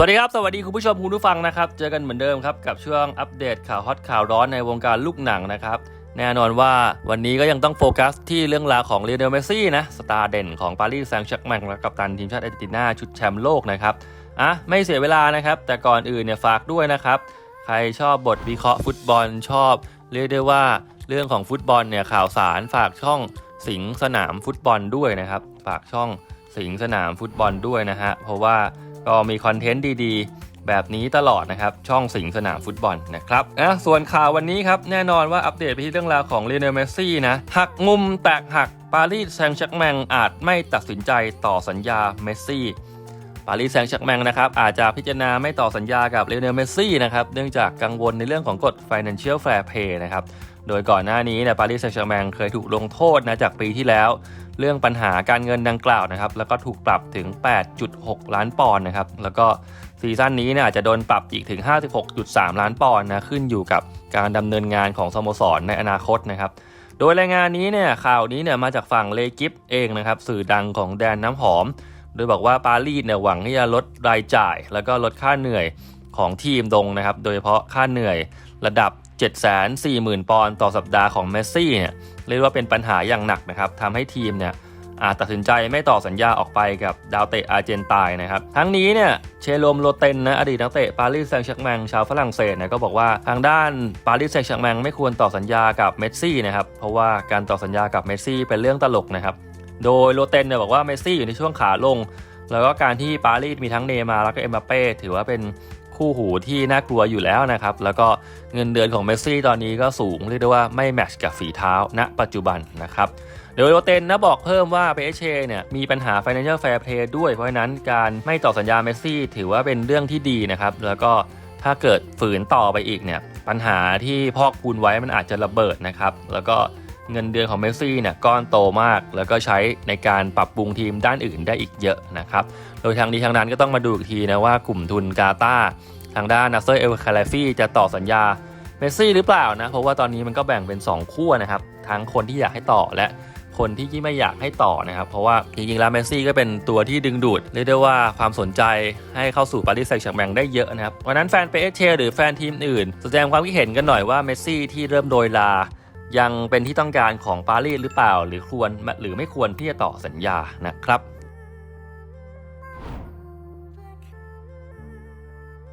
สวัสดีครับ สวัสดีคุณผู้ชมคุณผู้ฟังนะครับ เจอกันเหมือนเดิมครับ กับช่วงอัปเดตข่าวฮอตข่าวร้อนในวงการลูกหนังนะครับ แน่นอนว่าวันนี้ก็ยังต้องโฟกัสที่เรื่องราวของเ i ีย l เมซี่นะสตาร์เด่นของปารีสแซงต์แชร์กแมงและกัปตันทีมชาติอาร์เจนตินาชุดแชมป์โลกนะครับอะไม่เสียเวลานะครับ แต่ก่อนอื่นเนี่ยฝากด้วยนะครับ ใครชอบบทวิเคราะห์ฟุตบอลชอบ เรียกได้ว่าเรื่องของฟุตบอลเนี่ยข่าวสารฝากช่องสิงสนามฟุตบอลด้วยนะครับ ฝากช่องสิงสนามฟุตบอลด้วยนะฮะเพราะว่า ก็มีคอนเทนต์ดีๆ แบบนี้ตลอดนะครับ ช่องสิงสนามฟุตบอลนะครับอะส่วนข่าววันนี้ครับ แน่นอนว่าอัปเดตไปที่เรื่องราวของเลเนลเมสซี่นะ หักมุมแตกหักปารีสแซงต์แชร์กแมงอาจไม่ตัดสินใจต่อสัญญาเมสซี่ปารีสแซงต์แชร์กแมงนะครับอาจจะพิจารณาไม่ต่อสัญญากับเล o n เนลเมสซี่นะครับเนื่องจากกังวลในเรื่องของกฎ Financial Fair Play นะครับ โดยก่อนหน้านี้เนี่ยปารีสแซงต์แชร์แมงเคยถูกลงโทษนะจากปีที่แล้ว เรื่องปัญหาการเงินดังกล่าวนะครับ แล้วก็ถูกปรับถึง 8.6 ล้านปอนด์นะครับ แล้วก็ซีซั่นนี้เนี่ยอาจจะโดนปรับอีกถึง 56.3 ล้านปอนด์นะ ขึ้นอยู่กับการดำเนินงานของสโมสรในอนาคตนะครับ โดยรายงานนี้เนี่ยข่าวนี้เนี่ยมาจากฝั่งเลกิฟเองนะครับ สื่อดังของแดนน้ำหอม โดยบอกว่าปารีสเนี่ยหวังที่จะลดรายจ่าย แล้วก็ลดค่าเหนื่อย ของทีมลงนะครับ โดยเฉพาะค่าเหนื่อยระดับ 740,000 ปอนด์ต่อสัปดาห์ของเมสซี่เนี่ยเรียกว่าเป็นปัญหาอย่างหนักนะครับทำให้ทีมเนี่ยอาจตัดสินใจไม่ต่อสัญญาออกไปกับดาวเตะอาร์เจนตายนะครับ ทั้งนี้เนี่ยเชโรมโรเตนนะอดีตนักเตะปารีสแซงต์แชร์แมงชาวฝรั่งเศสเนี่ยก็บอกว่าทางด้านปารีสแซงต์แชร์แมงไม่ควรต่อสัญญากับเมสซี่นะครับเพราะว่าการต่อสัญญากับเมสซี่เป็นเรื่องตลกนะครับโดยโรเตนเนี่ยบอกว่าเมสซี่อยู่ในช่วงขาลง แล้วก็การที่ปารีสมีทั้งเนย์มาร์แล้วก็เอ็มบัปเป้ถือว่าเป็น คู่หูที่น่ากลัวอยู่แล้วนะครับ แล้วก็เงินเดือนของเมสซี่ตอนนี้ก็สูงเรียกได้ว่าไม่แมชกับฝีเท้าณ ปัจจุบันนะครับโดยโรเตนนะบอกเพิ่มว่าเปเชเนี่ยมีปัญหา Financial Fair Play ด้วยเพราะฉะนั้นการไม่ต่อสัญญาเมสซี่ถือว่าเป็นเรื่องที่ดีนะครับ แล้วก็ถ้าเกิดฝืนต่อไปอีกเนี่ยปัญหาที่พอกพูนไว้มันอาจจะระเบิดนะครับ แล้วก็ เงินเดือนของเมสซี่เนี่ยก้อนโตมาก แล้วก็ใช้ในการปรับปรุงทีมด้านอื่นได้อีกเยอะนะครับ โดยทางนี้ทางนั้นก็ต้องมาดูอีกทีนะว่ากลุ่มทุนกาตาทางด้านนัสเซอร์เอลคาลฟี่จะต่อสัญญาเมสซี่หรือเปล่านะ เพราะว่าตอนนี้มันก็แบ่งเป็น 2 ขั้วนะครับ ทั้งคนที่อยากให้ต่อและคนที่ไม่อยากให้ต่อนะครับ เพราะว่าจริงๆแล้วเมสซี่ก็เป็นตัวที่ดึงดูดเรียกได้ว่าความสนใจให้เข้าสู่ปารีสแซงต์แชร์แมงได้เยอะนะครับเพราะฉะนั้นแฟนเปเชหรือแฟนทีมอื่น แสดงความคิดเห็นกันหน่อยว่าเมสซี่ที่เริ่มโดยลา ยังเป็นที่ต้องการของปารีสหรือเปล่า หรือควรหรือไม่ควรที่จะต่อสัญญานะครับ